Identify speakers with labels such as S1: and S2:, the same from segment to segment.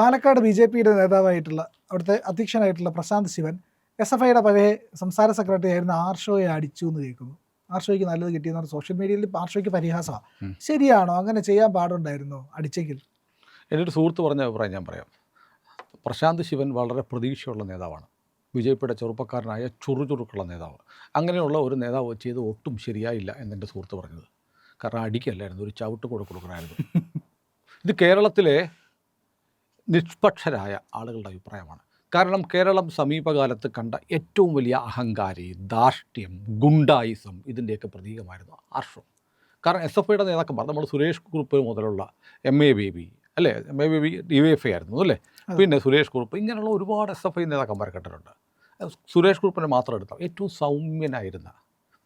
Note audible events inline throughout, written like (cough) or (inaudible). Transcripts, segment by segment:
S1: Palakkad B J പിയുടെ നേതാവായിട്ടുള്ള അവിടുത്തെ അധ്യക്ഷനായിട്ടുള്ള പ്രശാന്ത് ശിവൻ എസ് എഫ് ഐയുടെ പഴയ സംസ്ഥാന സെക്രട്ടറി ആയിരുന്ന ആർഷോയെ അടിച്ചു എന്ന് കേൾക്കുന്നു. ആർഷോയ്ക്ക് നല്ലത് കിട്ടിയെന്ന് പറഞ്ഞാൽ സോഷ്യൽ മീഡിയയിൽ ആർഷോയ്ക്ക് പരിഹാസമാണ്. ശരിയാണോ? അങ്ങനെ ചെയ്യാൻ പാടുണ്ടായിരുന്നോ അടിച്ചെങ്കിൽ?
S2: എന്റെ ഒരു സുഹൃത്ത് പറഞ്ഞ അഭിപ്രായം ഞാൻ പറയാം. പ്രശാന്ത് ശിവൻ വളരെ പ്രതീക്ഷയുള്ള നേതാവാണ്. ബി ജെ പിയുടെ ചെറുപ്പക്കാരനായ ചുറുചുറുക്കുള്ള നേതാവ്. അങ്ങനെയുള്ള ഒരു നേതാവ് ചെയ്ത് ഒട്ടും ശരിയായില്ല എന്നെന്റെ സുഹൃത്ത് പറഞ്ഞത്. കാരണം അടിക്കല്ലായിരുന്നു ഒരു ചവിട്ട് കൂടെ കൊടുക്കണമായിരുന്നു. (laughs) ഇത് കേരളത്തിലെ നിഷ്പക്ഷരായ ആളുകളുടെ അഭിപ്രായമാണ്. കാരണം കേരളം സമീപകാലത്ത് കണ്ട ഏറ്റവും വലിയ അഹങ്കാരി ധാർഷ്ട്യം ഗുണ്ടായിസം ഇതിന്റെയൊക്കെ പ്രതീകമായിരുന്നു ആർഷം. കാരണം എസ് എഫ് ഐയുടെ നേതാക്കന്മാർ നമ്മൾ സുരേഷ് കുറുപ്പ് മുതലുള്ള എം എ ബേബി അല്ലേ? M A Baby D Y F I ആയിരുന്നു അല്ലേ? പിന്നെ സുരേഷ് കുറുപ്പ് ഇങ്ങനെയുള്ള ഒരുപാട് എസ് എഫ് ഐ നേതാക്കന്മാർ കണ്ടിട്ടുണ്ട്. സുരേഷ് കുറുപ്പിനെ മാത്രം എടുത്താൽ ഏറ്റവും സൗമ്യനായിരുന്ന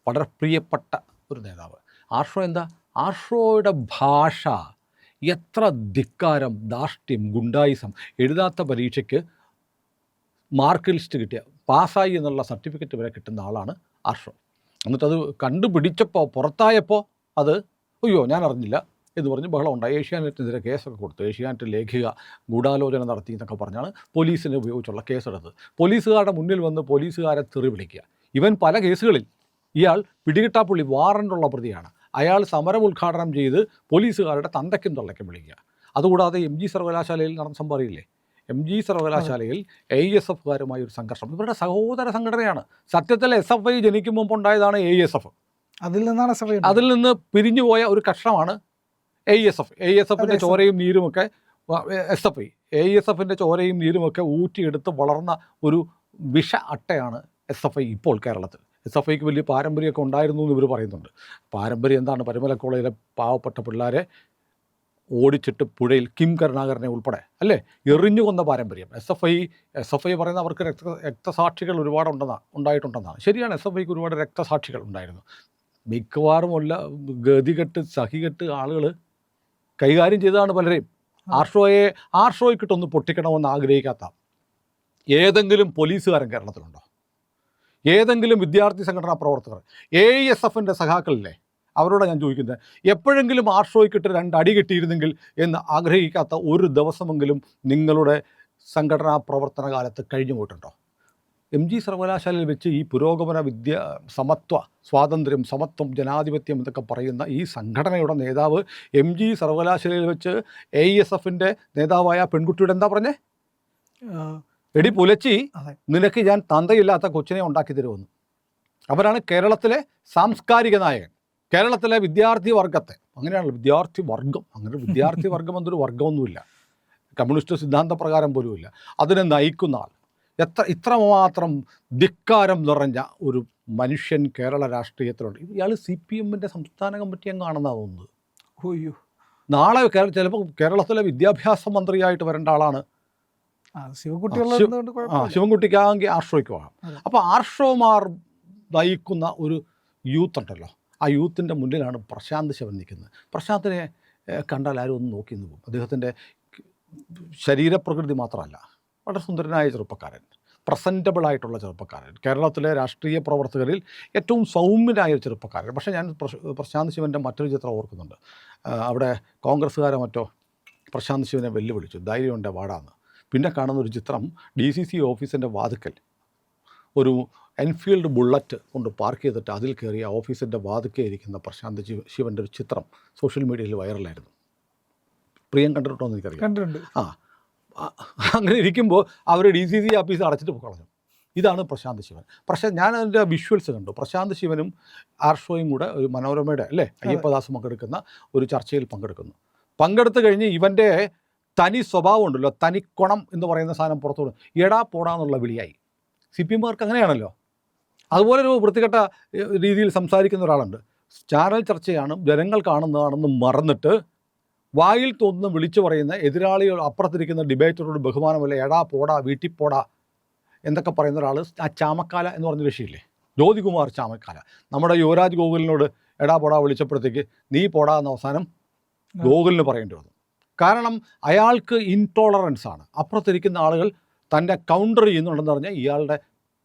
S2: വളരെ പ്രിയപ്പെട്ട ഒരു നേതാവ് ആർഷോ എന്താ? ആർഷോയുടെ ഭാഷ എത്ര ധിക്കാരം ധാർഷ്ട്യം ഗുണ്ടായിസം എഴുതാത്ത പരീക്ഷയ്ക്ക് മാർക്ക് ലിസ്റ്റ് കിട്ടിയ പാസ്സായി എന്നുള്ള സർട്ടിഫിക്കറ്റ് വരെ കിട്ടുന്ന ആളാണ് അർഷം. എന്നിട്ടത് കണ്ടുപിടിച്ചപ്പോൾ പുറത്തായപ്പോൾ അത് അയ്യോ ഞാൻ അറിഞ്ഞില്ല എന്ന് പറഞ്ഞ് ബഹളം ഉണ്ടായി ഏഷ്യാനെറ്റിനെതിരെ കേസൊക്കെ കൊടുത്തു. ഏഷ്യാനെറ്റ് ലേഖിക ഗൂഢാലോചന നടത്തി എന്നൊക്കെ പറഞ്ഞാണ് പോലീസിനെ ഉപയോഗിച്ചുള്ള കേസെടുത്തത്. പോലീസുകാരുടെ മുന്നിൽ വന്ന് പോലീസുകാരെ തെറി വിളിക്കുക. ഇവൻ പല കേസുകളിൽ ഇയാൾ പിടികിട്ടാപ്പുള്ളി വാറണ്ടുള്ള പ്രതിയാണ്. അയാൾ സമരം ഉദ്ഘാടനം ചെയ്ത് പോലീസുകാരുടെ തന്തയ്ക്കും തൊള്ളയ്ക്കും വിളിക്കുക. അതുകൂടാതെ എം ജി സർവകലാശാലയിൽ നടന്ന സംഭവം അറിയില്ലേ? എം ജി സർവകലാശാലയിൽ എ എസ് എഫുകാരുമായി ഒരു സംഘർഷം. ഇവരുടെ സഹോദര സംഘടനയാണ്. സത്യത്തിൽ എസ് എഫ് ഐ ജനിക്കും മുമ്പ് ഉണ്ടായതാണ് എ എസ് എഫ്
S1: അതിൽ നിന്നാണ് എസ് എഫ്
S2: അതിൽ നിന്ന് പിരിഞ്ഞുപോയ ഒരു കഷ്ണമാണ് A S F A S
S1: എഫിന്റെ
S2: ചോരയും നീരുമൊക്കെ S F I. A S എഫിന്റെ ചോരയും നീരുമൊക്കെ ഊറ്റിയെടുത്ത് വളർന്ന ഒരു വിഷ അട്ടയാണ് എസ് എഫ് ഐ ഇപ്പോൾ കേരളത്തിൽ. എസ് എഫ് ഐക്ക് വലിയ പാരമ്പര്യമൊക്കെ ഉണ്ടായിരുന്നു എന്ന് ഇവർ പറയുന്നുണ്ട്. പാരമ്പര്യം എന്താണ്? പരിമല കോളേജിലെ പാവപ്പെട്ട പിള്ളേരെ ഓടിച്ചിട്ട് പുഴയിൽ കിം കരുണാകരനെ ഉൾപ്പെടെ അല്ലേ? എറിഞ്ഞു കൊന്ന പാരമ്പര്യം. S F I S F I പറയുന്ന അവർക്ക് രക്ത രക്തസാക്ഷികൾ ഒരുപാടുണ്ടെന്നാണ് ഉണ്ടായിട്ടുണ്ടെന്നാണ് ശരിയാണ് എസ് എഫ് ഐക്ക് ഒരുപാട് രക്തസാക്ഷികൾ ഉണ്ടായിരുന്നു. മിക്കവാറും ഉള്ള ഗതികെട്ട് സഹികെട്ട് ആളുകൾ കൈകാര്യം ചെയ്തതാണ് പലരെയും. ആർഷോയെ ആർഷോയ്ക്കിട്ടൊന്ന് പൊട്ടിക്കണമെന്ന് ആഗ്രഹിക്കാത്ത ഏതെങ്കിലും പോലീസുകാരൻ കേരളത്തിലുണ്ടോ? ഏതെങ്കിലും വിദ്യാർത്ഥി സംഘടനാ പ്രവർത്തകർ എ എസ് എഫിന്റെ സഖാക്കളില്ലേ അവരോട് ഞാൻ ചോദിക്കുന്നത് എപ്പോഴെങ്കിലും ആർഷോയ്ക്കിട്ട് രണ്ട് അടി കിട്ടിയിരുന്നെങ്കിൽ എന്ന് ആഗ്രഹിക്കാത്ത ഒരു ദിവസമെങ്കിലും നിങ്ങളുടെ സംഘടനാ പ്രവർത്തന കാലത്ത് കഴിഞ്ഞു പോയിട്ടുണ്ടോ? എം ജി സർവകലാശാലയിൽ വെച്ച് ഈ പുരോഗമന വിദ്യ സമത്വ സ്വാതന്ത്ര്യം സമത്വം ജനാധിപത്യം എന്നൊക്കെ പറയുന്ന ഈ സംഘടനയുടെ നേതാവ് എം ജി സർവകലാശാലയിൽ വെച്ച് എ എസ് എഫിന്റെ നേതാവായ പെൺകുട്ടിയുടെ എന്താ പറഞ്ഞേ? എടി പുലച്ചി നിനക്ക് ഞാൻ തന്തയില്ലാത്ത കൊച്ചിനെ ഉണ്ടാക്കി തരുമെന്ന്. അവരാണ് കേരളത്തിലെ സാംസ്കാരിക നായകൻ. കേരളത്തിലെ വിദ്യാർത്ഥി വർഗത്തെ. അങ്ങനെയാണല്ലോ വിദ്യാർത്ഥി വർഗം. അങ്ങനെ വിദ്യാർത്ഥി (laughs) വർഗം എന്നൊരു വർഗമൊന്നുമില്ല. കമ്മ്യൂണിസ്റ്റ് സിദ്ധാന്ത പ്രകാരം പോലുമില്ല. അതിനെ നയിക്കുന്ന ആൾ. എത്ര ഇത്രമാത്രം ധിക്കാരം നിറഞ്ഞ ഒരു മനുഷ്യൻ കേരള രാഷ്ട്രീയത്തിലുണ്ട്. ഇയാൾ സി പി എമ്മിന്റെ സംസ്ഥാന കമ്മിറ്റി അംഗമാണെന്നാണ് തോന്നുന്നത്.
S1: അയ്യോ.
S2: നാളെ കേരള ചിലപ്പോൾ കേരളത്തിലെ വിദ്യാഭ്യാസ മന്ത്രിയായിട്ട് വരേണ്ട ആളാണ്
S1: ആ
S2: ആണെങ്കിൽ ആർഷോയ്ക്കും
S1: ആകാം.
S2: അപ്പോൾ ആർഷോമാർ നയിക്കുന്ന ഒരു യൂത്ത് ഉണ്ടല്ലോ ആ യൂത്തിന്റെ മുന്നിലാണ് പ്രശാന്ത് ശിവൻ നിൽക്കുന്നത്. പ്രശാന്തിനെ കണ്ടാൽ ആരും ഒന്ന് നോക്കി നിന്ന് പോകും. അദ്ദേഹത്തിന്റെ ശരീരപ്രകൃതി മാത്രമല്ല വളരെ സുന്ദരനായ ചെറുപ്പക്കാരൻ പ്രസന്റബിൾ ആയിട്ടുള്ള ചെറുപ്പക്കാരൻ. കേരളത്തിലെ രാഷ്ട്രീയ പ്രവർത്തകരിൽ ഏറ്റവും സൗമ്യനായ ഒരു ചെറുപ്പക്കാരൻ. പക്ഷേ ഞാൻ പ്രശാന്ത് ശിവന്റെ മറ്റൊരു ചിത്രം ഓർക്കുന്നുണ്ട്. അവിടെ കോൺഗ്രസ്സുകാരെ മറ്റോ പ്രശാന്ത് ശിവനെ വെല്ലുവിളിച്ചു. ധൈര്യമുണ്ട് വാടാന്ന്. പിന്നെ കാണുന്ന ഒരു ചിത്രം ഡി സി സി ഓഫീസിന്റെ വാതുക്കൽ. ഒരു എൻഫീൽഡ് ബുള്ളറ്റ് കൊണ്ട് പാർക്ക് ചെയ്തിട്ട് അതിൽ കയറി ആ ഓഫീസിന്റെ വാതുക്കെ ഇരിക്കുന്ന പ്രശാന്ത് ശിവ ശിവന്റെ ഒരു ചിത്രം സോഷ്യൽ മീഡിയയിൽ വൈറലായിരുന്നു. പ്രിയം കണ്ടിട്ടുണ്ടോ എന്ന് എനിക്കറിയാം
S1: കണ്ടിട്ടുണ്ട്.
S2: ആ ആ, അങ്ങനെ ഇരിക്കുമ്പോൾ അവർ ഡി സി സി ഓഫീസ് അടച്ചിട്ട് കളഞ്ഞു. ഇതാണ് പ്രശാന്ത് ശിവൻ. പക്ഷേ ഞാൻ അതിന്റെ വിഷ്വൽസ് കണ്ടു. പ്രശാന്ത് ശിവനും ആർഷോയും കൂടെ ഒരു മനോരമയുടെ അല്ലേ? അയ്യപ്പദാസും പങ്കെടുക്കുന്ന ഒരു ചർച്ചയിൽ പങ്കെടുക്കുന്നു. പങ്കെടുത്തു കഴിഞ്ഞ് ഇവന്റെ തനി സ്വഭാവം ഉണ്ടല്ലോ തനിക്കുണം എന്ന് പറയുന്ന സാധനം പുറത്തു വിടും എടാ പോടാന്നുള്ള വിളിയായി. സി പി എമ്മുകാർക്ക് അങ്ങനെയാണല്ലോ. അതുപോലെ ഒരു വൃത്തികെട്ട രീതിയിൽ സംസാരിക്കുന്ന ഒരാളുണ്ട്. ചാനൽ ചർച്ചയാണ് ജനങ്ങൾ കാണുന്നതാണെന്ന് മറന്നിട്ട് വായിൽ തോന്നുന്ന വിളിച്ചു പറയുന്ന എതിരാളികൾ അപ്പുറത്തിരിക്കുന്ന ഡിബേറ്ററോട് ബഹുമാനമല്ല എടാ പോടാ വീട്ടിൽ പോടാ എന്നൊക്കെ പറയുന്ന ഒരാൾ ആ ചാമക്കാല എന്ന് പറഞ്ഞ രക്ഷയില്ലേ ജ്യോതികുമാർ ചാമക്കാല. നമ്മുടെ യുവരാജ് ഗോകുലിനോട് എടാ പോടാ വിളിച്ചപ്പോഴത്തേക്ക് നീ പോടാ എന്ന അവസാനം ഗോകുലിന് പറയേണ്ടി വന്നു. കാരണം അയാൾക്ക് ഇൻടോളറൻസ് ആണ്. അപ്പുറത്തിരിക്കുന്ന ആളുകൾ തന്നെ കൗണ്ടർ ചെയ്യുന്നുണ്ടെന്ന് പറഞ്ഞാൽ ഇയാളുടെ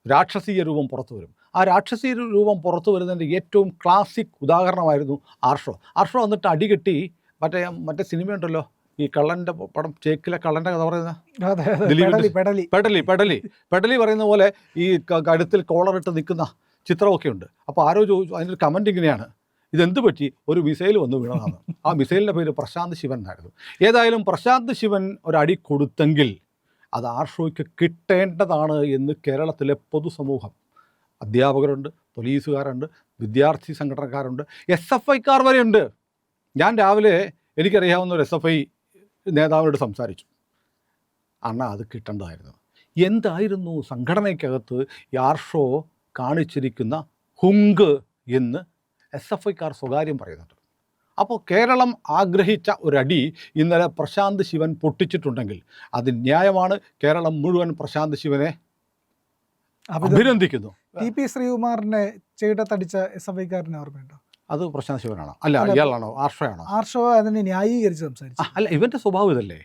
S2: രാക്ഷസീയ രൂപം പുറത്തു വരും. ആ രാക്ഷസീയ രൂപം പുറത്തു വരുന്നതിന്റെ ഏറ്റവും ക്ലാസിക് ഉദാഹരണമായിരുന്നു ആർഷോ. ആർഷോ വന്നിട്ട് അടി കിട്ടി മറ്റേ മറ്റേ സിനിമയുണ്ടല്ലോ ഈ കള്ളന്റെ പടം ചേക്കിലെ കള്ളന്റെ കഥ പറയുന്ന
S1: പെടലി പെടലി.
S2: പെടലി പറയുന്ന പോലെ ഈ കഴുത്തിൽ കോളറിട്ട് നിൽക്കുന്ന ചിത്രമൊക്കെ ഉണ്ട് അപ്പോൾ ആരോ ചോദിച്ചു അതിന്റെ ഒരു കമന്റ് ഇങ്ങനെയാണ്. ഇതെന്ത് പറ്റി? ഒരു മിസൈൽ വന്ന് വീണതാണ് ആ മിസൈലിന്റെ പേര് പ്രശാന്ത് ശിവൻ എന്നായിരുന്നു. ഏതായാലും പ്രശാന്ത് ശിവൻ ഒരടി കൊടുത്തെങ്കിൽ അത് ആർഷോയ്ക്ക് കിട്ടേണ്ടതാണ് എന്ന് കേരളത്തിലെ പൊതുസമൂഹം അധ്യാപകരുണ്ട് പോലീസുകാരുണ്ട് വിദ്യാർത്ഥി സംഘടനക്കാരുണ്ട് എസ് എഫ് ഐക്കാർ വരെയുണ്ട്. ഞാൻ രാവിലെ എനിക്കറിയാവുന്ന ഒരു എസ് എഫ് ഐ നേതാവിനോട് സംസാരിച്ചു. അണ്ണ അത് കിട്ടേണ്ടതായിരുന്നു. എന്തായിരുന്നു സംഘടനയ്ക്കകത്ത് ഈ ആർഷോ കാണിച്ചിരിക്കുന്ന ഹുങ്ക് എന്ന് എസ് എഫ് ഐക്കാർ സ്വകാര്യം പറയുന്നുണ്ട്. അപ്പോൾ കേരളം ആഗ്രഹിച്ച ഒരടി ഇന്നലെ പ്രശാന്ത് ശിവൻ പൊട്ടിച്ചിട്ടുണ്ടെങ്കിൽ അത് ന്യായമാണ്. കേരളം മുഴുവൻ പ്രശാന്ത് ശിവനെ അഭിനന്ദിക്കുന്നു.
S1: ടി പി ശ്രീകുമാറിനെ ചേട്ടത്തടിച്ച എസ് എഫ് ഐക്കാരനെ ഓർമ്മയുണ്ടോ?
S2: അത് പ്രശാന്ത് ശിവനാണോ? അല്ല. ഇയാളാണോ? ആർഷയാണോ?
S1: ആർഷോ അതിനെ ന്യായീകരിച്ച് സംസാരിച്ചു.
S2: അല്ല ഇവന്റെ സ്വഭാവം ഇതല്ലേ?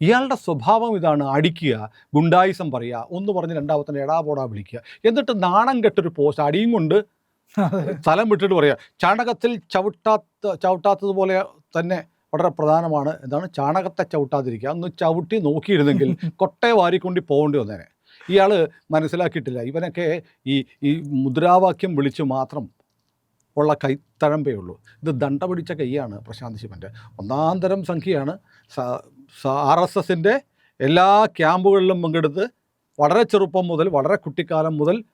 S2: ഇയാളുടെ സ്വഭാവം ഇതാണ് അടിക്കുക ഗുണ്ടായിസം പറയുക ഒന്ന് പറഞ്ഞ് രണ്ടാമത്തെ എടാ പോടാ വിളിക്കുക. എന്നിട്ട് നാണം കെട്ടൊരു പോസ്റ്റ് അടിയും കൊണ്ട് സ്ഥലം വിട്ടിട്ട് പറയുക ചാണകത്തിൽ ചവിട്ടാത്ത ചവിട്ടാത്തതുപോലെ തന്നെ വളരെ പ്രധാനമാണ്. എന്താണ്? ചാണകത്തെ ചവിട്ടാതിരിക്കുക. ഒന്ന് ചവിട്ടി നോക്കിയിരുന്നെങ്കിൽ (laughs) കൊട്ടയെ വാരിക്കൊണ്ടി പോകേണ്ടി വന്നേനെ. ഇയാൾ മനസ്സിലാക്കിയിട്ടില്ല. ഇവനൊക്കെ ഈ ഈ മുദ്രാവാക്യം വിളിച്ച് മാത്രം ഉള്ള കൈത്തഴമ്പേ ഉള്ളൂ. ഇത് ദണ്ഡ പിടിച്ച കൈയാണ് പ്രശാന്ത് ശിവന്റെ ഒന്നാം തരം സംഖ്യയാണ് ആർ എസ് എസിന്റെ എല്ലാ ക്യാമ്പുകളിലും പങ്കെടുത്ത് വളരെ ചെറുപ്പം മുതൽ വളരെ കുട്ടിക്കാലം മുതൽ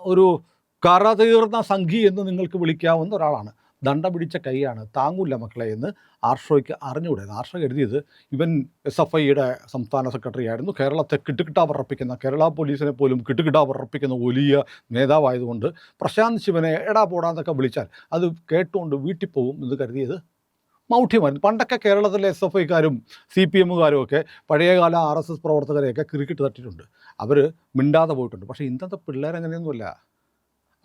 S2: ഒരു കറതീർന്ന സംഘി എന്ന് നിങ്ങൾക്ക് വിളിക്കാവുന്ന ഒരാളാണ്. ദണ്ഡ പിടിച്ച കൈയാണ് താങ്ങൂല്ല മക്കളെ എന്ന് ആർഷോയ്ക്ക് അറിഞ്ഞുകൂടെ ആർഷോ എഴുതിയത് ഇവൻ എസ് എഫ് ഐയുടെ സംസ്ഥാന സെക്രട്ടറി ആയിരുന്നു. കേരളത്തെ കിട്ടുകിട്ടാ പറപ്പിക്കുന്ന കേരള പോലീസിനെ പോലും കിട്ടുകിട്ടാ പറപ്പിക്കുന്ന വലിയ നേതാവായതുകൊണ്ട് പ്രശാന്ത് ശിവനെ എടാ പോടാന്നൊക്കെ വിളിച്ചാൽ അത് കേട്ടുകൊണ്ട് വീട്ടിൽ പോകും എന്ന് കരുതിയത് മൗഢ്യമായിരുന്നു. പണ്ടൊക്കെ കേരളത്തിലെ എസ് എഫ് ഐക്കാരും സി പി എമ്മുകാരും ഒക്കെ പഴയകാല ആർ എസ് എസ് പ്രവർത്തകരെയൊക്കെ ക്രിക്കറ്റ് തട്ടിയിട്ടുണ്ട് അവർ മിണ്ടാതെ പോയിട്ടുണ്ട്. പക്ഷേ ഇന്നത്തെ പിള്ളേരങ്ങനെയൊന്നുമല്ല.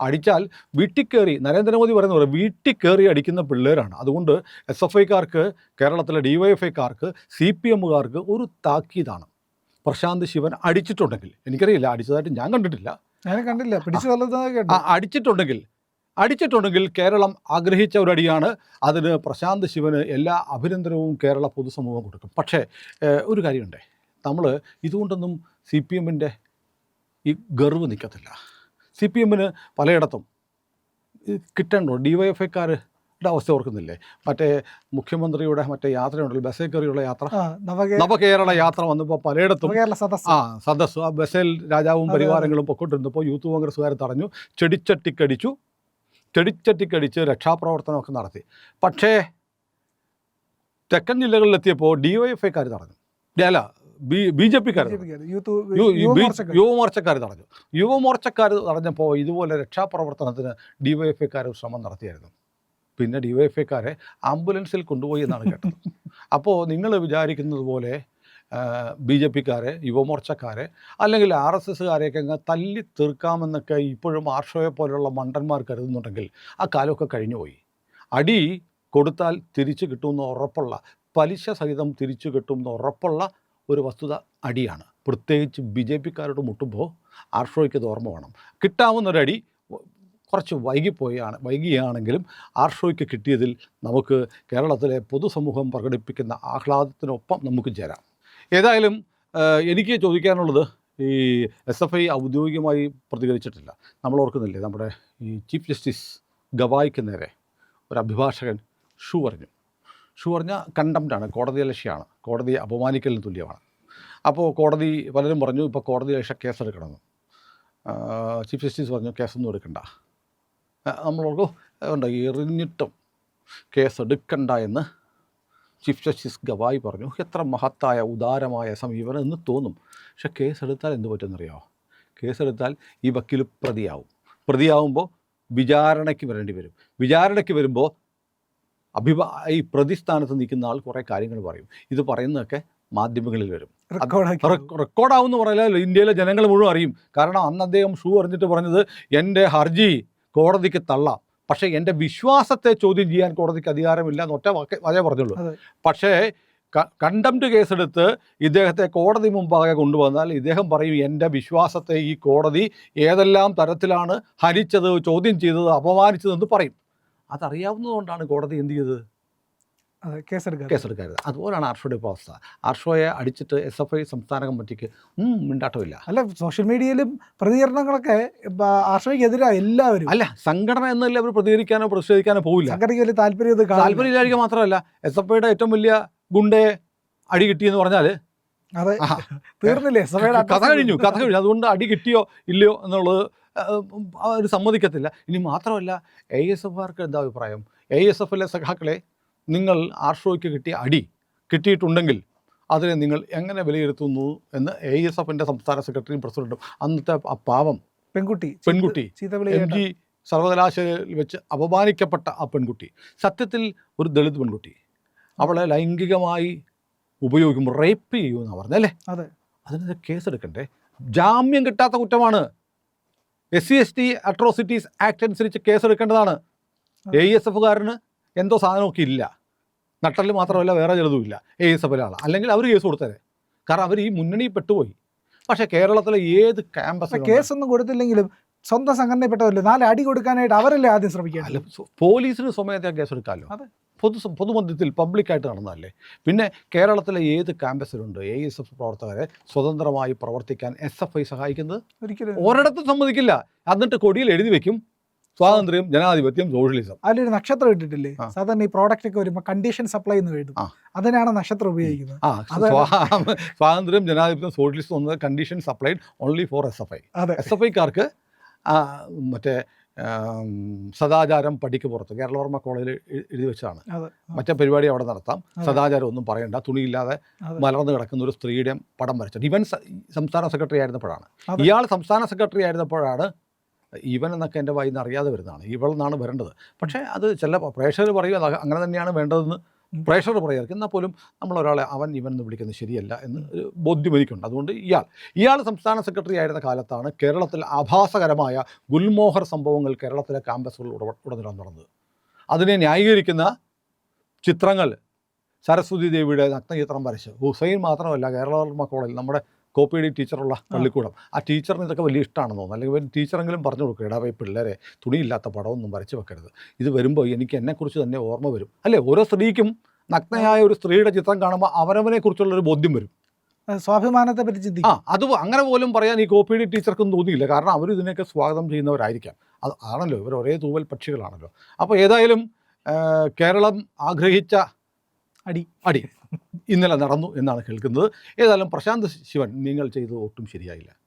S2: അടിച്ചാൽ വീട്ടിൽ കയറി നരേന്ദ്രമോദി പറയുന്ന പോലെ വീട്ടിൽ കയറി അടിക്കുന്ന പിള്ളേരാണ്. അതുകൊണ്ട് എസ് എഫ് ഐക്കാർക്ക് കേരളത്തിലെ ഡി വൈ എഫ് ഐക്കാർക്ക് സി പി എമ്മുകാർക്ക് ഒരു താക്കീതാണ്. പ്രശാന്ത് ശിവൻ അടിച്ചിട്ടുണ്ടെങ്കിൽ എനിക്കറിയില്ല അടിച്ചതായിട്ട് ഞാൻ കണ്ടിട്ടില്ല.
S1: ഞാൻ കണ്ടില്ല പിടിച്ചു
S2: അടിച്ചിട്ടുണ്ടെങ്കിൽ അടിച്ചിട്ടുണ്ടെങ്കിൽ കേരളം ആഗ്രഹിച്ച ഒരു അടിയാണ്. അതിന് പ്രശാന്ത് ശിവന് എല്ലാ അഭിനന്ദനവും കേരള പൊതുസമൂഹം കൊടുക്കും. പക്ഷേ ഒരു കാര്യമുണ്ടേ. നമ്മൾ ഇതുകൊണ്ടൊന്നും സി പി എമ്മിന്റെ ഈ ഗർവ് നിൽക്കത്തില്ല. സി പി എമ്മിന് പലയിടത്തും കിട്ടണ്ടോ? ഡി വൈ എഫ് ഐക്കാരുടെ അവസ്ഥ ഓർക്കുന്നില്ലേ? മറ്റേ മുഖ്യമന്ത്രിയുടെ മറ്റേ യാത്രയുണ്ടല്ലോ ബസ്സിൽ കയറിയുള്ള യാത്ര. നവകേരള യാത്ര വന്നപ്പോൾ പലയിടത്തും ആ സദസ് ആ ബസ്സിൽ രാജാവും പരിവാരങ്ങളും പൊക്കോട്ടിരുന്നപ്പോൾ യൂത്ത് കോൺഗ്രസ്സുകാർ തടഞ്ഞു. ചെടിച്ചട്ടിക്കടിച്ചു. ചെടിച്ചട്ടിക്കടിച്ച് രക്ഷാപ്രവർത്തനമൊക്കെ നടത്തി. പക്ഷേ തെക്കൻ ജില്ലകളിലെത്തിയപ്പോൾ ഡി വൈ എഫ് ഐക്കാർ തടഞ്ഞു അല്ല ബി ബി ജെ പിക്കാർ
S1: യുവമോർച്ചക്കാർ.
S2: തടഞ്ഞു യുവമോർച്ചക്കാർ തടഞ്ഞപ്പോൾ ഇതുപോലെ രക്ഷാപ്രവർത്തനത്തിന് ഡി വൈ എഫ് ഐക്കാർ ശ്രമം നടത്തിയായിരുന്നു. പിന്നെ ഡി വൈ എഫ് ഐക്കാരെ ആംബുലൻസിൽ കൊണ്ടുപോയി എന്നാണ് കേട്ടത്. അപ്പോൾ നിങ്ങൾ വിചാരിക്കുന്നത് പോലെ ബി ജെ പിക്കാരെ യുവമോർച്ചക്കാരെ അല്ലെങ്കിൽ ആർ എസ് എസ്സുകാരെയൊക്കെ അങ്ങ് തല്ലി തീർക്കാമെന്നൊക്കെ ഇപ്പോഴും ആർഷോയെ പോലെയുള്ള മണ്ടന്മാർ കരുതുന്നുണ്ടെങ്കിൽ ആ കാലമൊക്കെ കഴിഞ്ഞുപോയി അടി കൊടുത്താൽ തിരിച്ചു കിട്ടുമെന്ന് ഉറപ്പുള്ള പലിശ സഹിതം തിരിച്ചു കിട്ടുമെന്ന് ഉറപ്പുള്ള ഒരു വസ്തുത അടിയാണ്. പ്രത്യേകിച്ച് ബി ജെ പിക്കാരോട് മുട്ടുമ്പോൾ ആർഷോയ്ക്ക് ഇത് ഓർമ്മ വേണം. കിട്ടാവുന്നൊരടി കുറച്ച് വൈകിപ്പോയാണ് വൈകിയാണെങ്കിലും ആർഷോയ്ക്ക് കിട്ടിയതിൽ നമുക്ക് കേരളത്തിലെ പൊതുസമൂഹം പ്രകടിപ്പിക്കുന്ന ആഹ്ലാദത്തിനൊപ്പം നമുക്ക് ചേരാം. ഏതായാലും എനിക്ക് ചോദിക്കാനുള്ളത് ഈ എസ് എഫ് ഐ ഔദ്യോഗികമായി പ്രതികരിച്ചിട്ടില്ല. നമ്മൾ ഓർക്കുന്നില്ലേ നമ്മുടെ ഈ ചീഫ് ജസ്റ്റിസ് ഗവായിക്ക് നേരെ ഒരു അഭിഭാഷകൻ ഷൂ പറഞ്ഞു. ഷൂ പറഞ്ഞാൽ കണ്ടംപ്റ്റാണ് കോടതി ലക്ഷ്യമാണ് കോടതിയെ അപമാനിക്കലിന് തുല്യമാണ്. അപ്പോൾ കോടതി പലരും പറഞ്ഞു ഇപ്പോൾ കോടതി അലക്ഷ കേസെടുക്കണമെന്ന്. ചീഫ് ജസ്റ്റിസ് പറഞ്ഞു കേസൊന്നും എടുക്കണ്ട. നമ്മളോർക്കു ഉണ്ട് എറിഞ്ഞിട്ടും കേസെടുക്കണ്ട എന്ന് ചീഫ് ജസ്റ്റിസ് ഗവായി പറഞ്ഞു. എത്ര മഹത്തായ ഉദാരമായ സമീപനം എന്ന് തോന്നും. പക്ഷെ കേസെടുത്താൽ എന്ത് പറ്റുമെന്നറിയാമോ കേസെടുത്താൽ ഈ വക്കീൽ പ്രതിയാവും. പ്രതിയാവുമ്പോൾ വിചാരണയ്ക്ക് വരേണ്ടി വരും. വിചാരണയ്ക്ക് വരുമ്പോൾ അഭിഭാ ഈ പ്രതിസ്ഥാനത്ത് നിൽക്കുന്ന ആൾ കുറേ കാര്യങ്ങൾ പറയും. ഇത് പറയുന്നതൊക്കെ മാധ്യമങ്ങളിൽ വരും. റെക്കോർഡാവുമെന്ന് പറഞ്ഞാൽ ഇന്ത്യയിലെ ജനങ്ങൾ മുഴുവൻ അറിയും. കാരണം അന്ന് അദ്ദേഹം ഷൂ അറിഞ്ഞിട്ട് പറഞ്ഞത് എന്റെ ഹർജി കോടതിക്ക് തള്ളാം. പക്ഷേ എന്റെ വിശ്വാസത്തെ ചോദ്യം ചെയ്യാൻ കോടതിക്ക് അധികാരമില്ല എന്ന് ഒറ്റ വാക്ക് അതേ പറഞ്ഞുള്ളൂ.
S1: പക്ഷേ
S2: പക്ഷേ കണ്ടംപ്റ്റ് കേസെടുത്ത് ഇദ്ദേഹത്തെ കോടതി മുമ്പാകെ കൊണ്ടുവന്നാൽ ഇദ്ദേഹം പറയും എന്റെ വിശ്വാസത്തെ ഈ കോടതി ഏതെല്ലാം തരത്തിലാണ് ഹരിച്ചത് ചോദ്യം ചെയ്തത് അപമാനിച്ചതെന്ന് പറയും. അതറിയാവുന്നതുകൊണ്ടാണ് കോടതി എന്ത് ചെയ്തത്?
S1: കേസെടുക്കുക
S2: കേസെടുക്കരുത് അതുപോലാണ് ആർഷോയുടെ ഇപ്പോൾ അവസ്ഥ ആർഷോയെ അടിച്ചിട്ട് എസ് എഫ് ഐ സംസ്ഥാന കമ്മിറ്റിക്ക് മിണ്ടാട്ടമില്ല.
S1: അല്ല സോഷ്യൽ മീഡിയയിലും പ്രതികരണങ്ങളൊക്കെ ആർഷോയ്ക്കെതിരായ എല്ലാവരും.
S2: അല്ല സംഘടന എന്നല്ല അവർ പ്രതികരിക്കാനോ പ്രതിഷേധിക്കാനോ പോവില്ല.
S1: സംഘടനയ്ക്ക് വലിയ താല്പര്യം.
S2: താല്പര്യമില്ലായിരിക്കും മാത്രമല്ല എസ് എഫ് ഐയുടെ ഏറ്റവും വലിയ ഗുണ്ടയെ അടി കിട്ടിയെന്ന് പറഞ്ഞാൽ
S1: അതെ തീർന്നില്ലേ?
S2: കഥ കഴിഞ്ഞു കഥ കഴിഞ്ഞു. അതുകൊണ്ട് അടി കിട്ടിയോ ഇല്ലയോ എന്നുള്ളത് അവർ സമ്മതിക്കത്തില്ല. ഇനി മാത്രമല്ല എ എസ് എഫുകാർക്ക് എന്താ അഭിപ്രായം? എ എസ് എഫിലെ സഖാക്കളെ നിങ്ങൾ ആർഷോയ്ക്ക് കിട്ടിയ അടി കിട്ടിയിട്ടുണ്ടെങ്കിൽ അതിനെ നിങ്ങൾ എങ്ങനെ വിലയിരുത്തുന്നു എന്ന് എ എസ് എഫിന്റെ സംസ്ഥാന സെക്രട്ടറിയും പ്രസിഡന്റും അന്നത്തെ ആ പാവം
S1: പെൺകുട്ടി
S2: പെൺകുട്ടി എം ജി സർവകലാശാലയിൽ വെച്ച് അപമാനിക്കപ്പെട്ട ആ പെൺകുട്ടി. സത്യത്തിൽ ഒരു ദളിത് പെൺകുട്ടി. അവളെ ലൈംഗികമായി ഉപയോഗിക്കുമ്പോൾ റേപ്പ് ചെയ്യുമെന്നാണ് പറഞ്ഞല്ലേ
S1: അതെ.
S2: അതിനെതിരെ കേസെടുക്കണ്ടേ? ജാമ്യം കിട്ടാത്ത കുറ്റമാണ്. S C S T atrocities act അനുസരിച്ച് കേസെടുക്കേണ്ടതാണ്. എ എസ് എഫുകാരന് എന്തോ സാധനമൊക്കെ ഇല്ല. നട്ടൽ മാത്രമല്ല വേറെ ചിലതുമില്ല എ എസ് എഫിലാണ് അല്ലെങ്കിൽ അവർ കേസ് കൊടുത്തരെ. കാരണം അവർ ഈ മുന്നണി പെട്ടുപോയി. പക്ഷേ കേരളത്തിലെ ഏത് ക്യാമ്പസ്
S1: കേസൊന്നും കൊടുത്തില്ലെങ്കിലും സ്വന്തം സംഘടനയിൽപ്പെട്ടവരല്ലേ നാല് അടി കൊടുക്കാനായിട്ട് അവരല്ലേ ആദ്യം ശ്രമിക്കുക
S2: പോലീസിന് സ്വമേധയാ കേസെടുക്കാമല്ലോ
S1: അതെ.
S2: പൊതു പൊതുമധ്യത്തിൽ പബ്ലിക്കായിട്ട് നടന്നതല്ലേ? പിന്നെ കേരളത്തിലെ ഏത് ക്യാമ്പസിലുണ്ട് എ എസ് എഫ് പ്രവർത്തകരെ സ്വതന്ത്രമായി പ്രവർത്തിക്കാൻ എസ് എഫ് ഐ സഹായിക്കുന്നത്?
S1: ഒരിക്കലും
S2: ഒരിടത്തും സമ്മതിക്കില്ല. എന്നിട്ട് കൊടിയിൽ എഴുതി വെക്കും. സ്വാതന്ത്ര്യം ജനാധിപത്യം സോഷ്യലിസം
S1: അതിലൊരു നക്ഷത്രം ഇട്ടിട്ടില്ലേ? സാധാരണ ഈ പ്രോഡക്റ്റ് ഒക്കെ വരുമ്പോൾ കണ്ടീഷൻ സപ്ലൈ എന്ന് എഴുതും. അതിനാണ് നക്ഷത്രം ഉപയോഗിക്കുന്നത്.
S2: സ്വാതന്ത്ര്യം ജനാധിപത്യം സോഷ്യലിസം എന്നത് condition supplied only for S F I.
S1: അതെ.
S2: എസ് എഫ് ഐക്കാർക്ക് മറ്റേ സദാചാരം പടിക്ക് പുറത്ത് കേരളവർമ്മ കോളേജിൽ എഴുതി വെച്ചതാണ്. മറ്റേ പരിപാടി അവിടെ നടത്താം. സദാചാരം ഒന്നും പറയണ്ട. തുണിയില്ലാതെ. മലർന്നു കിടക്കുന്ന ഒരു സ്ത്രീയുടെ പടം വരച്ചിട്ട് ഇവൻ സംസ്ഥാന സെക്രട്ടറി ആയിരുന്നപ്പോഴാണ്. ഇയാൾ സംസ്ഥാന സെക്രട്ടറി ആയിരുന്നപ്പോഴാണ് ഇവൻ എന്നൊക്കെ എന്റെ വായിന്ന് അറിയാതെ വരുന്നതാണ്. ഇവൾ നിന്നാണ് വരേണ്ടത്. പക്ഷേ അത് ചില പ്രേക്ഷകർ പറയും അങ്ങനെ തന്നെയാണ് വേണ്ടതെന്ന്
S1: ഉം.
S2: പ്രേക്ഷകർ പറയായിരിക്കും എന്നാൽ പോലും നമ്മളൊരാളെ അവൻ ഇവൻ എന്ന് വിളിക്കുന്നത് ശരിയല്ല എന്ന് ഒരു ബോധ്യം എനിക്കുണ്ട് അതുകൊണ്ട് ഇയാൾ ഇയാൾ സംസ്ഥാന സെക്രട്ടറി ആയിരുന്ന കാലത്താണ് കേരളത്തിൽ ആഭാസകരമായ ഗുൽമോഹർ സംഭവങ്ങൾ കേരളത്തിലെ ക്യാമ്പസുകളിൽ ഉട- ഉടനീളം നടന്നത് അതിനെ ന്യായീകരിക്കുന്ന ചിത്രങ്ങൾ സരസ്വതി ദേവിയുടെ നഗ്നചിത്രം വരച്ച് ഹുസൈൻ മാത്രമല്ല കേരള കോളേജിൽ നമ്മുടെ കോപ്പിയടി ടീച്ചറുള്ള പള്ളിക്കൂടം. ആ ടീച്ചറിന് ഇതൊക്കെ വലിയ ഇഷ്ടമാണെന്ന് തോന്നുന്നു. അല്ലെങ്കിൽ ടീച്ചറെങ്കിലും പറഞ്ഞു കൊടുക്കുക ഇടാ പിള്ളേരെ തുണിയില്ലാത്ത പടമൊന്നും വരച്ച് വെക്കരുത്. ഇത് വരുമ്പോൾ എനിക്ക് എന്നെക്കുറിച്ച് തന്നെ ഓർമ്മ വരും. അല്ലേ? ഓരോ സ്ത്രീക്കും നഗ്നയായ ഒരു സ്ത്രീയുടെ ചിത്രം കാണുമ്പോൾ അവനവനെ കുറിച്ചുള്ള ഒരു ബോധ്യം വരും.
S1: സ്വാഭിമാനത്തെ പറ്റി
S2: ആ
S1: ചിന്തിക്കും
S2: അത് അങ്ങനെ പോലും പറയാൻ ഈ കോപ്പിയടി ടീച്ചർക്കും തോന്നിയില്ല. കാരണം അവർ ഇതിനൊക്കെ സ്വാഗതം ചെയ്യുന്നവരായിരിക്കാം. അത് ആണല്ലോ ഇവർ ഒരേ തൂവൽ പക്ഷികളാണല്ലോ. അപ്പോൾ ഏതായാലും കേരളം ആഗ്രഹിച്ച
S1: അടി.
S2: അടി. ഇന്നലെ നടന്നു എന്നാണ് കേൾക്കുന്നത്. ഏതായാലും പ്രശാന്ത് ശിവൻ നിങ്ങൾ ചെയ്തത് ഒട്ടും ശരിയായില്ല.